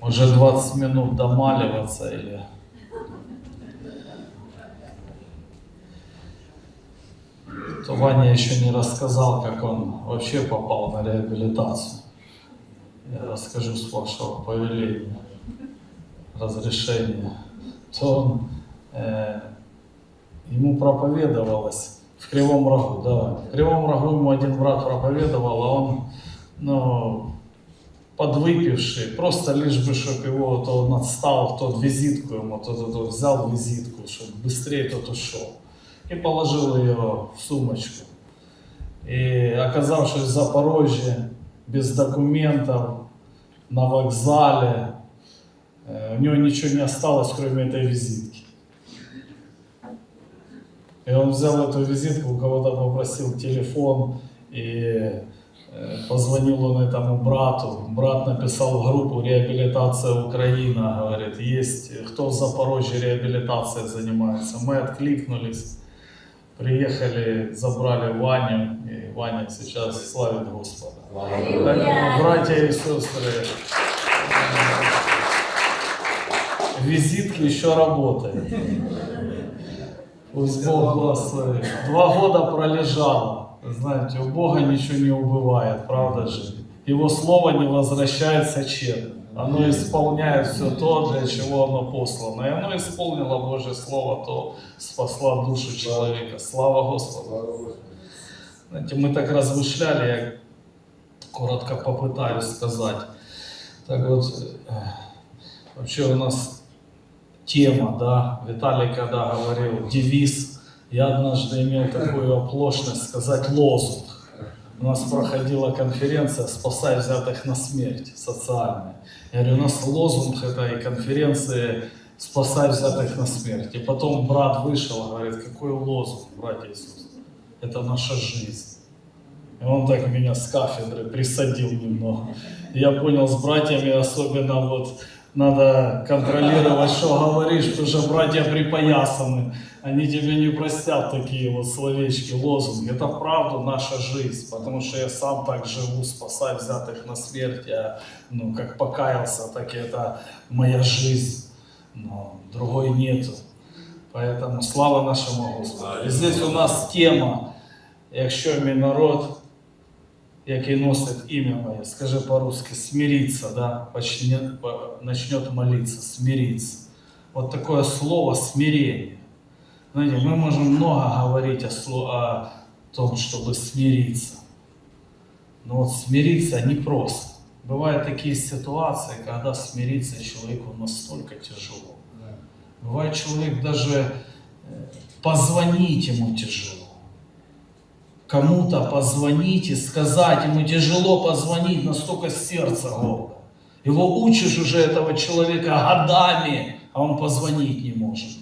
Уже 20 минут домаливаться или... То Ваня еще не рассказал, как он вообще попал на реабилитацию. Я расскажу с вашего повеления, разрешения. То он, э, ему проповедовалось в Кривом Рогу, да. В Кривом Рогу ему один брат проповедовал, а он, ну, подвыпивший, просто лишь бы, чтобы его, то он отстал, тот визитку ему, тот, тот, тот взял визитку, чтобы быстрее тот ушел. И положил ее в сумочку. И оказавшись в Запорожье, без документов, на вокзале, у него ничего не осталось, кроме этой визитки. И он взял эту визитку, у кого-то попросил телефон, и позвонил он этому брату. Брат написал в группу «Реабилитация Украина», говорит, есть кто в Запорожье реабилитацией занимается. Мы откликнулись, приехали, забрали Ваню, и Ваня сейчас славит Господа. Поэтому, братья и сестры, визитки еще работают. Пусть Бог благословит. Два года пролежало. Знаете, у Бога ничего не убывает, правда же? Его слово не возвращается тщетно. Оно исполняет все то, для чего оно послано. И оно исполнило Божье Слово, то спасла душу человека. Слава Господу. Знаете, мы так размышляли, я коротко попытаюсь сказать. Так вот, э, вообще у нас тема, да, Виталий когда говорил девиз, я однажды имел такую оплошность сказать лозунг. У нас проходила конференция «Спасай взятых на смерть» социальная. Я говорю, у нас лозунг этой конференции «Спасай взятых на смерть». И потом брат вышел, говорит, какой лозунг, братья и сестры? Это наша жизнь. И он так меня с кафедры присадил немного. И я понял, с братьями особенно вот надо контролировать, что говоришь, потому что братья припоясаны. Они тебе не простят такие вот словечки, лозунги. Это правда наша жизнь, потому что я сам так живу, спасая взятых на смерть. Я, ну, как покаялся, так и это моя жизнь. Но другой нету. Поэтому слава нашему Господу. І здесь у нас тема, якщо мій народ, який носить ім'я моє, скажи по-русски, смириться, да, почне, по- начнет молиться, смириться. Вот такое слово смирение. Знаете, мы можем много говорить о, о том, чтобы смириться. Но вот смириться непросто. Бывают такие ситуации, когда смириться человеку настолько тяжело. Бывает человек даже э, позвонить ему тяжело. Кому-то позвонить и сказать, ему тяжело позвонить, настолько сердце голое. Его учишь уже этого человека годами, а он позвонить не может.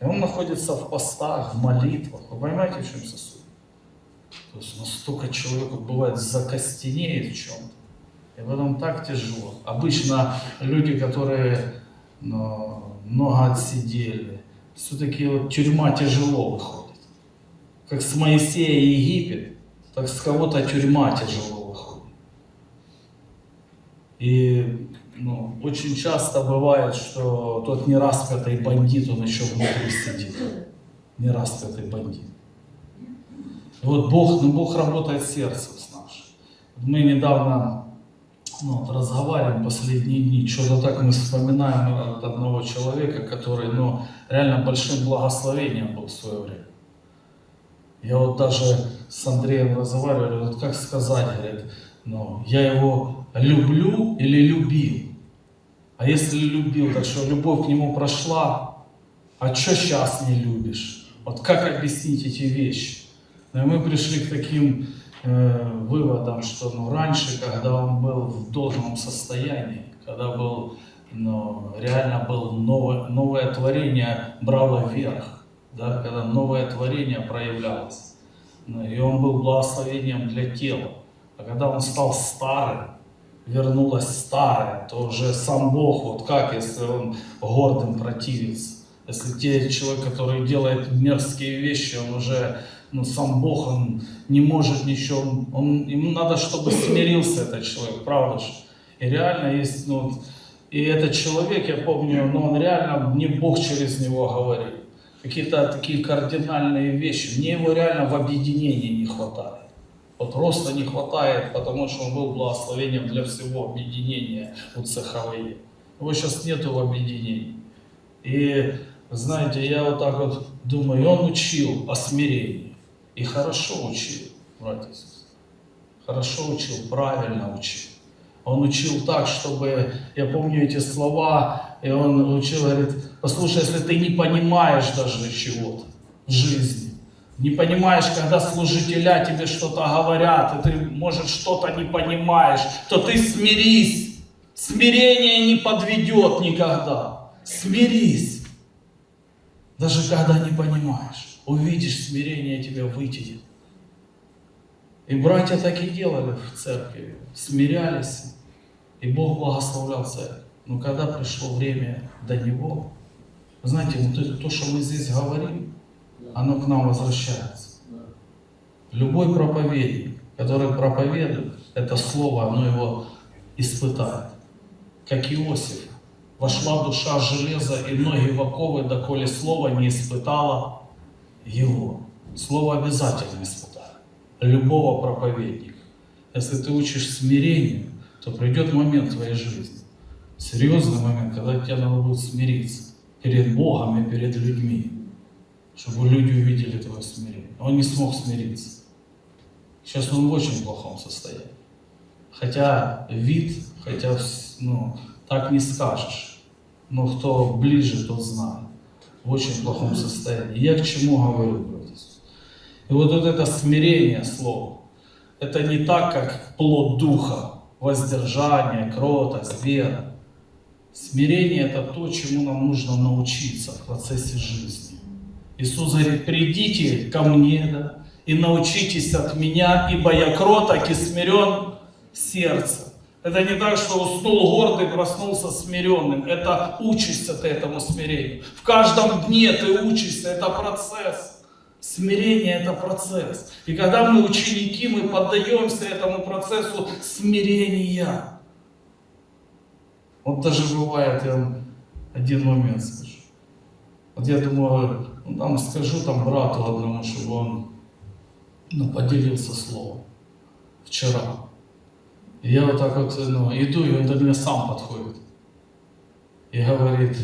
И он находится в постах, в молитвах. Вы понимаете, в чем суть? То есть настолько человек бывает закостенеет в чем-то. И потом так тяжело. Обычно люди, которые ну, много отсидели, все-таки вот тюрьма тяжело выходит. Как с Моисея Египет, так с кого-то тюрьма тяжело. И ну, очень часто бывает, что тот нераспятый бандит, он еще внутри сидит. Нераспятый бандит. И вот Бог, ну Бог работает в сердце с нашим. Мы недавно ну, вот разговариваем последние дни, что-то так мы вспоминаем от одного человека, который ну, реально большим благословением был в свое время. Я вот даже с Андреем разговаривал, вот как сказать, говорит, ну, я его люблю или любил? А если любил, так что любовь к нему прошла, а что сейчас не любишь? Вот как объяснить эти вещи? Ну, и мы пришли к таким э, выводам, что ну, раньше, когда он был в должном состоянии, когда был, ну, реально был новое, новое творение брало верх, да, когда новое творение проявлялось. Ну, и он был благословением для тела. А когда он стал старым, вернулось старое, то уже сам Бог, вот как, если он гордым противится. Если те человек, который делает мерзкие вещи, он уже, ну, сам Бог, он не может ничего, он, ему надо, чтобы смирился этот человек, правда же? И реально есть, ну, И этот человек, я помню, ну он реально, мне Бог через него говорит. Какие-то такие кардинальные вещи. Мне его реально в объединении не хватает. Вот просто не хватает, потому что он был благословением для всего объединения у ЦХВЕ. Его сейчас нету в объединении. И знаете, я вот так вот думаю, он учил о смирении. И хорошо учил, братья и сестры. Хорошо учил, правильно учил. Он учил так, чтобы, я помню эти слова, и он учил, говорит, послушай, если ты не понимаешь даже чего-то в жизни, не понимаешь, когда служителя тебе что-то говорят, и ты, может, что-то не понимаешь, то ты смирись. Смирение не подведет никогда. Смирись. Даже когда не понимаешь, увидишь смирение тебя вытянет. И братья так и делали в церкви, смирялись, и Бог благословлял церковь. Но когда пришло время до Него, знаете, вот это, то, что мы здесь говорим, оно к нам возвращается. Любой проповедник, который проповедует, это слово, оно его испытает. Как Иосиф. Вошла душа железа, и ноги в оковы, доколе слово не испытало его. Слово обязательно испытает. Любого проповедника. Если ты учишь смирению, то придет момент в твоей жизни. Серьезный момент, когда тебе надо будет смириться перед Богом и перед людьми, чтобы люди увидели твое смирение. Он не смог смириться. Сейчас он в очень плохом состоянии. Хотя вид, хотя ну, так не скажешь. Но кто ближе, тот знает. В очень плохом состоянии. Я к чему говорю, братья? И вот, вот это смирение слова, это не так, как плод духа, воздержание, кротость, вера. Смирение это то, чему нам нужно научиться в процессе жизни. Иисус говорит, придите ко мне, да, и научитесь от меня, ибо я кроток и смирен сердцем. Это не так, что уснул гордый, проснулся смиренным. Это учишься ты этому смирению. В каждом дне ты учишься, это процесс. Смирение – это процесс. И когда мы ученики, мы поддаемся этому процессу смирения. Вот даже бывает, я один момент скажу. Вот я думаю, ну, там скажу там брату одному, чтобы он ну, поделился словом вчера. И я вот так вот ну, иду, и он до меня сам подходит. И говорит,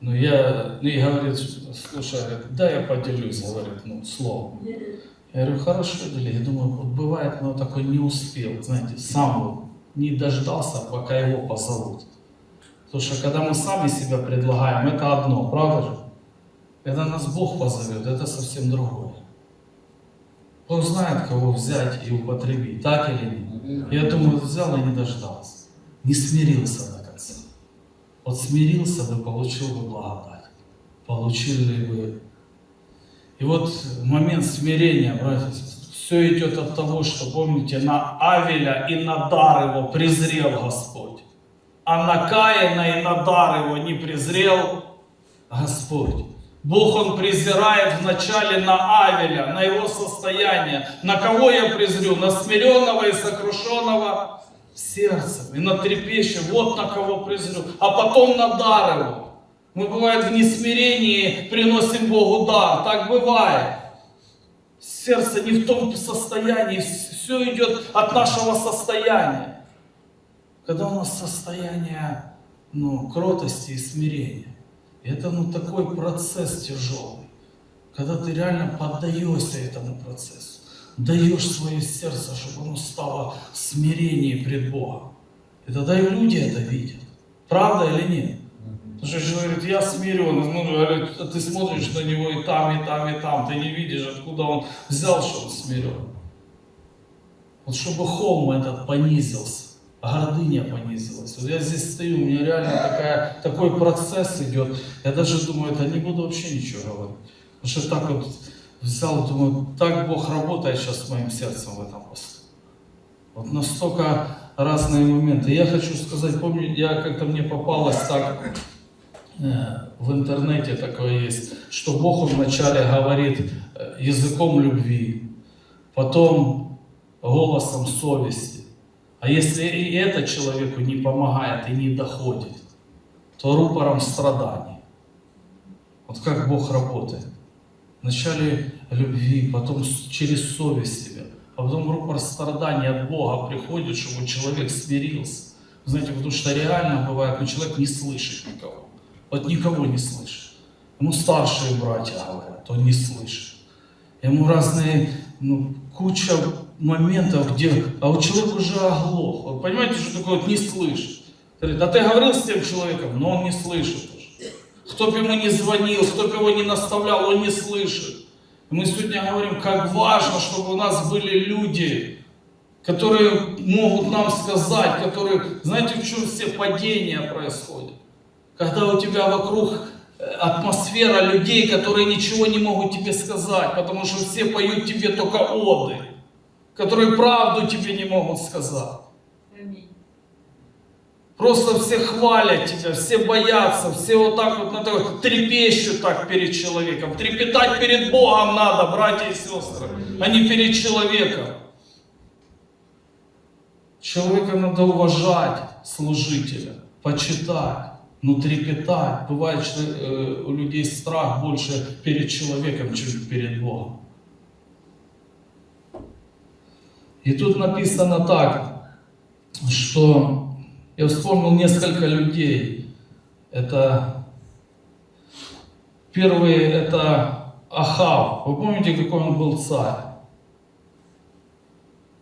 ну я, ну и говорит, слушай, говорит, да я поделюсь, говорит, ну, словом. Я говорю, хорошо, дели. Я думаю, вот бывает, но такой не успел, знаете, сам не дождался, пока его позовут. Потому что когда мы сами себя предлагаем, это одно, правда же? Когда нас Бог позовет, это совсем другое. Бог знает, кого взять и употребить, так или нет. Я думаю, взял и не дождался. Не смирился. Вот смирился бы, получил бы благодать. Получили бы. И вот момент смирения, братья все идет от того, что, помните, на Авеля и на дар его презрел Господь. А на Каина и на дар его не презрел Господь. Бог Он презирает вначале на Авеля, на его состояние. На кого я презрю? На смиренного и сокрушенного сердцем. И на трепещущего. Вот на кого презрю. А потом на дар его. Мы, бывает, в несмирении приносим Богу дар. Так бывает. Сердце не в том состоянии. Все идет от нашего состояния. Когда у нас состояние ну, кротости и смирения. Это ну, такой процесс тяжелый, когда ты реально поддаешься этому процессу, даешь свое сердце, чтобы оно стало в смирении пред Богом. И тогда и люди это видят. Правда или нет? Потому что человек говорит, я смирен, ну, говорит, а ты смотришь на него и там, и там, и там, ты не видишь, откуда он взял, что он смирен. Вот чтобы холм этот понизился гордыня понизилась. Вот я здесь стою, у меня реально такая, такой процесс идет. Я даже думаю, это не буду вообще ничего говорить. Потому что так вот взял, думаю, так Бог работает сейчас с моим сердцем в этом посту. Вот настолько разные моменты. Я хочу сказать, помню, я как-то мне попалось так, э, в интернете такое есть, что Бог вначале говорит э, языком любви, потом голосом совести, А если и это человеку не помогает и не доходит, то рупором страданий. Вот как Бог работает. Вначале любви, потом через совесть тебя, а потом рупор страданий от Бога приходит, чтобы человек смирился. Знаете, потому что реально бывает, ну человек не слышит никого. Вот никого не слышит. Ему старшие братья говорят, он не слышит. Ему разные, ну, куча моментов, где, а у человека уже оглох. Вот понимаете, что такое вот не слышит? Говорит, а ты говорил с тем человеком, но он не слышит. Кто бы ему не звонил, кто бы его не наставлял, он не слышит. Мы сегодня говорим, как важно, чтобы у нас были люди, которые могут нам сказать, которые, знаете, в чем все падения происходят? Когда у тебя вокруг э, атмосфера людей, которые ничего не могут тебе сказать, потому что все поют тебе только оды, которые правду тебе не могут сказать. Просто все хвалят тебя, все боятся, все вот так вот на такой, трепещут так перед человеком. Трепетать перед Богом надо, братья и сестры, а не перед человеком. Человека надо уважать, служителя, почитать, но трепетать. Бывает, что э, у людей страх больше перед человеком, чем перед Богом. И тут написано так, что я вспомнил несколько людей. Это первый это Ахав. Вы помните, какой он был царь?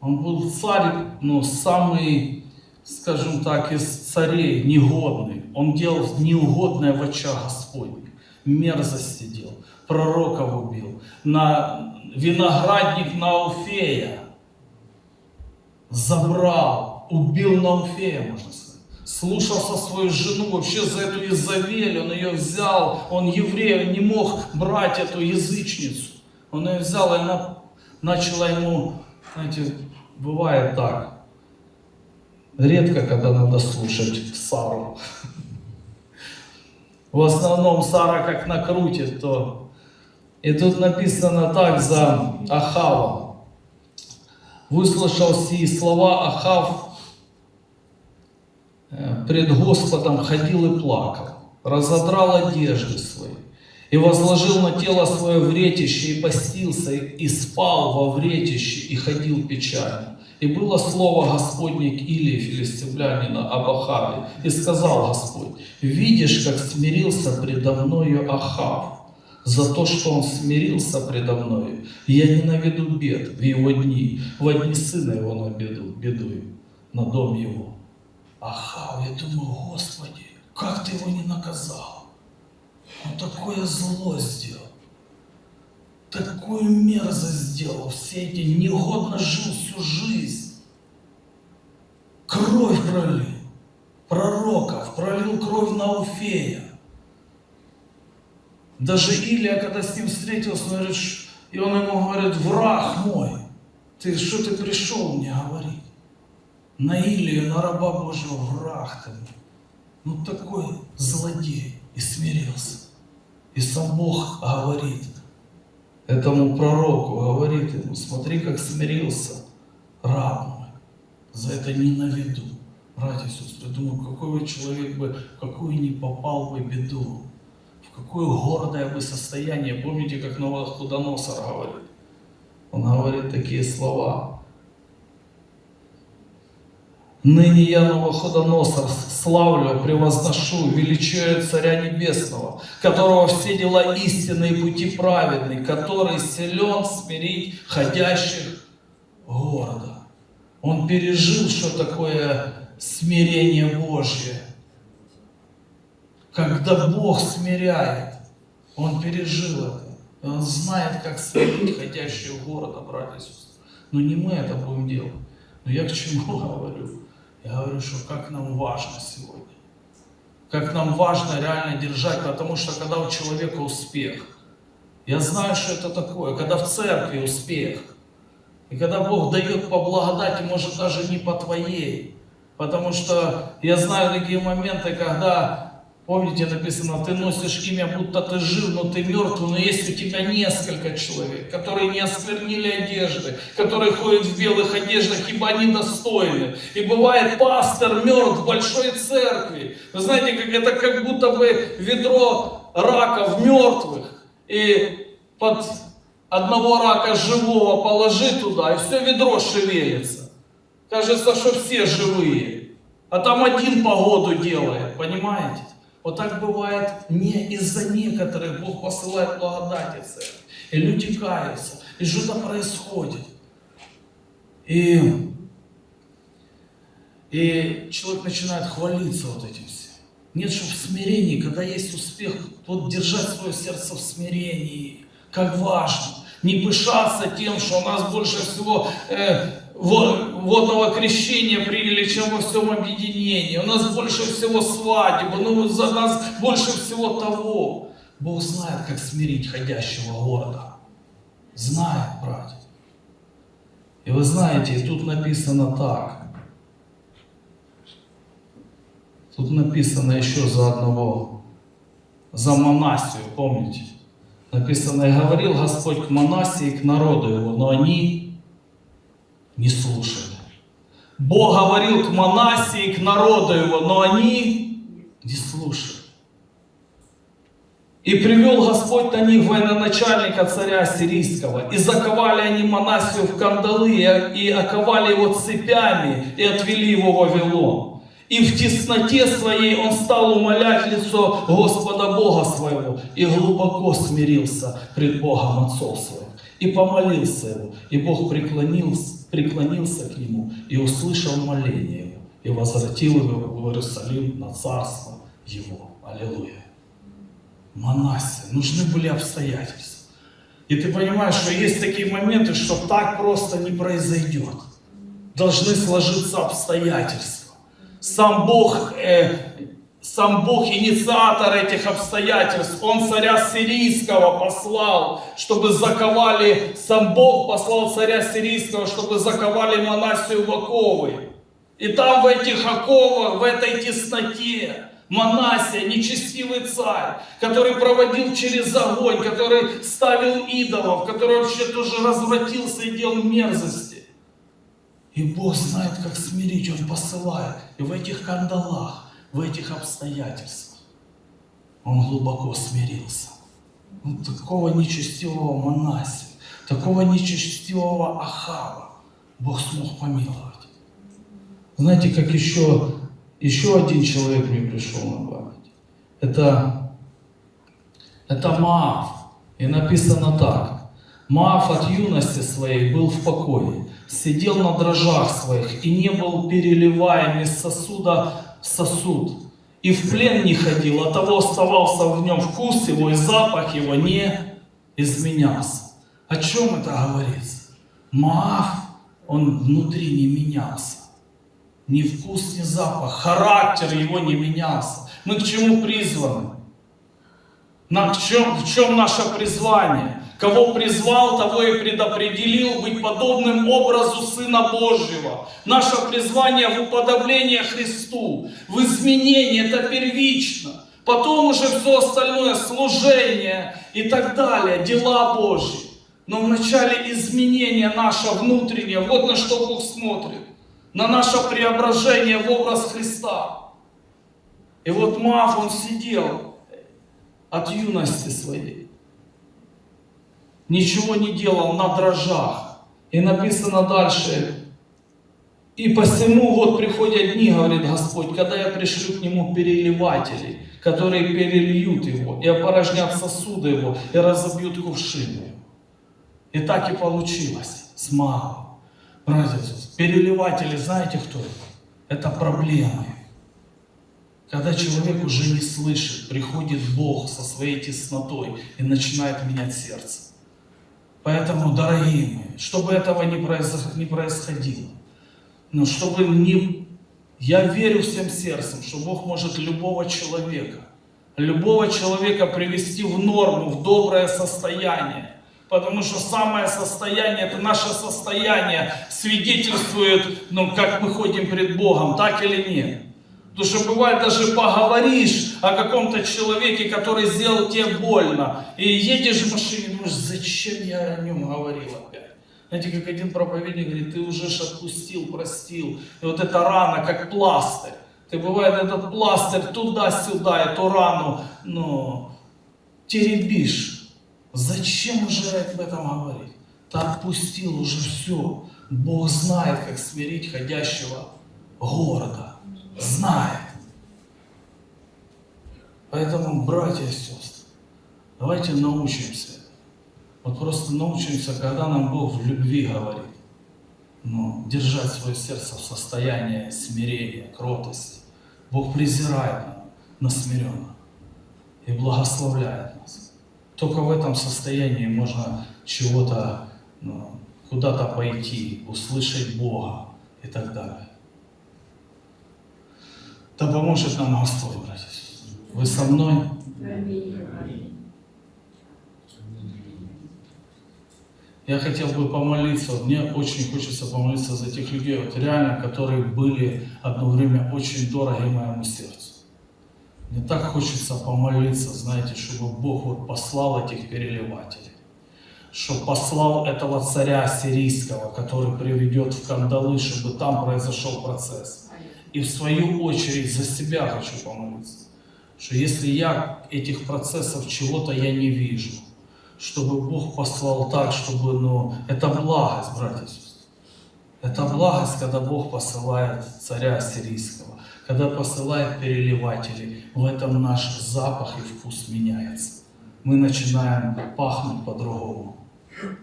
Он был царь, но самый, скажем так, из царей негодный. Он делал неугодное в очах Господних. Мерзости делал, пророков убил. На виноградник Науфея забрал, убил Науфея, можно сказать. Слушался свою жену, вообще за эту Изавель, он ее взял, он еврей, он не мог брать эту язычницу. Он ее взял, и она начала ему, знаете, бывает так. Редко, когда надо слушать Сару. В основном Сара как накрутит, то... И тут написано так за Ахава. Выслушал сии слова, Ахав пред Господом ходил и плакал, разодрал одежды свои и возложил на тело свое вретище, и постился, и спал во вретище, и ходил печально. И было слово Господне к Илии филистимлянина об Ахаве. И сказал Господь, видишь, как смирился предо мною Ахав, за то, что он смирился предо мною. Я не наведу бед в его дни, в дни сына его наведу бедую на дом его. Ахав, я думаю, Господи, как ты его не наказал? Он такое зло сделал. Такую мерзость сделал. Все эти негодно жил всю жизнь. Кровь пролил. Пророков. Пролил кровь на Уфея. Даже Илия, когда с ним встретился, говорит, и он ему говорит, враг мой, ты что ты пришел мне говорить? На Илию, на раба Божьего враг ты. Ну такой злодей и смирился. И сам Бог говорит этому пророку, говорит ему, смотри, как смирился раб мой, за это не наведу. Братья и сестры, думаю, какой бы человек бы, какую не попал бы беду, в какое гордое бы состояние. Помните, как Новоходоносор говорит? Он говорит такие слова. Ныне я Новоходоносор славлю, превозношу, величаю Царя Небесного, которого все дела истинные и пути праведные, который силен смирить ходящих города. Он пережил, что такое смирение Божье. Когда Бог смиряет, Он пережил это. Он знает, как смирить ходящего города, братья и. Но не мы это будем делать. Но я к чему говорю? Я говорю, что как нам важно сегодня. Как нам важно реально держать, потому что когда у человека успех, я знаю, что это такое, когда в церкви успех, и когда Бог дает по благодати, может даже не по твоей, потому что я знаю такие моменты, когда Помните, написано, ты носишь имя, будто ты жив, но ты мертв, но есть у тебя несколько человек, которые не осквернили одежды, которые ходят в белых одеждах, ибо они достойны. И бывает пастор мертв в большой церкви. Вы знаете, как это как будто бы ведро раков мертвых. И под одного рака живого положи туда, и все ведро шевелится. Кажется, что все живые. А там один погоду делает, понимаете? Вот так бывает не из-за некоторых Бог посылает благодати в церковь. И люди каются, и что-то происходит. И, и человек начинает хвалиться вот этим всем. Нет, что в смирении, когда есть успех, вот держать свое сердце в смирении, как важно. Не пышаться тем, что у нас больше всего э, водного крещения приняли, чем во всем объединении. У нас больше всего свадеб, ну, за нас больше всего того. Бог знает, как смирить ходящего города. Знает, братья. И вы знаете, тут написано так. Тут написано еще за одного, за Манасию, помните? Написано, и говорил Господь к Манасии и к народу его, но они не слушали. Бог говорил к Манасии и к народу его, но они не слушали. И привел Господь на них военачальника царя сирийского, и заковали они Манасию в кандалы, и оковали его цепями, и отвели его в Вавилон. И в тесноте своей он стал умолять лицо Господа Бога своего и глубоко смирился пред Богом отцов своих. И помолился его, и Бог преклонился, преклонился к нему и услышал моление его, и возвратил его в Иерусалим на царство его. Аллилуйя. Манасия, нужны были обстоятельства. И ты понимаешь, что есть такие моменты, что так просто не произойдет. Должны сложиться обстоятельства сам Бог, э, сам Бог инициатор этих обстоятельств. Он царя сирийского послал, чтобы заковали, сам Бог послал царя сирийского, чтобы заковали Манасию в оковы. И там в этих оковах, в этой тесноте, Манасия, нечестивый царь, который проводил через огонь, который ставил идолов, который вообще тоже развратился и делал мерзости. И Бог знает, как смирить, Он посылает. И в этих кандалах, в этих обстоятельствах Он глубоко смирился. Вот такого нечестивого Манасия, такого нечестивого Ахава Бог смог помиловать. Знаете, как еще, еще один человек мне пришел на память. Это, это Маав. И написано так. Маав от юности своей был в покое сидел на дрожжах своих и не был переливаем из сосуда в сосуд, и в плен не ходил, а того оставался в нем вкус его и запах его не изменялся. О чем это говорится? Маав, он внутри не менялся. Ни вкус, ни запах, характер его не менялся. Мы к чему призваны? На, в, чем, в чем наше призвание? Кого призвал, того и предопределил быть подобным образу Сына Божьего. Наше призвание в уподобление Христу, в изменении, это первично. Потом уже все остальное, служение и так далее, дела Божьи. Но вначале изменение наше внутреннее, вот на что Бог смотрит. На наше преображение в образ Христа. И вот Мав, он сидел от юности своей ничего не делал на дрожжах. И написано дальше, и посему вот приходят дни, говорит Господь, когда я пришлю к нему переливателей, которые перельют его, и опорожнят сосуды его, и разобьют кувшины. И так и получилось с Маавом. Братья, переливатели, знаете кто это? Это проблемы. Когда человек уже не слышит, приходит Бог со своей теснотой и начинает менять сердце. Поэтому, дорогие мои, чтобы этого не происходило, но чтобы не... Я верю всем сердцем, что Бог может любого человека, любого человека привести в норму, в доброе состояние. Потому что самое состояние, это наше состояние свидетельствует, ну, как мы ходим пред Богом, так или нет. Потому что бывает даже поговоришь о каком-то человеке, который сделал тебе больно, и едешь в машине, думаешь, зачем я о нем говорил опять? Знаете, как один проповедник говорит, ты уже ж отпустил, простил. И вот эта рана, как пластырь. Ты бывает этот пластырь туда-сюда, эту рану, ну, теребишь. Зачем уже об этом говорить? Ты отпустил уже все. Бог знает, как смирить ходящего города. Знает. Поэтому, братья и сестры, давайте научимся. Вот просто научимся, когда нам Бог в любви говорит. Ну, держать свое сердце в состоянии смирения, кротости. Бог презирает на, на смиренных и благословляет нас. Только в этом состоянии можно чего-то, ну, куда-то пойти, услышать Бога и так далее. Да поможет нам Господь, братья. Вы со мной? Я хотел бы помолиться, мне очень хочется помолиться за тех людей, вот реально, которые были одно время очень дороги моему сердцу. Мне так хочется помолиться, знаете, чтобы Бог вот послал этих переливателей, чтобы послал этого царя сирийского, который приведет в кандалы, чтобы там произошел процесс. И в свою очередь за себя хочу помолиться, что если я этих процессов чего-то я не вижу, чтобы Бог послал так, чтобы, ну, это благость, братья и сестры. Это благость, когда Бог посылает царя сирийского, когда посылает переливателей. В этом наш запах и вкус меняется. Мы начинаем пахнуть по-другому.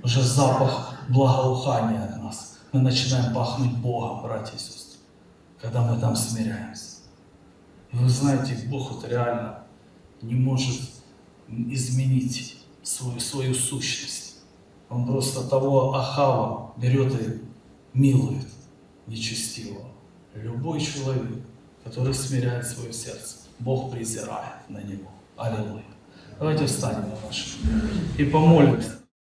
Уже запах благоухания от нас. Мы начинаем пахнуть Богом, братья и сестры, когда мы там смиряемся. И вы знаете, Бог вот реально не может изменить свою, свою сущность. Он просто того Ахава берет и милует нечестивого. Любой человек, который смиряет свое сердце, Бог презирает на него. Аллилуйя. Давайте встанем на наши и помолимся.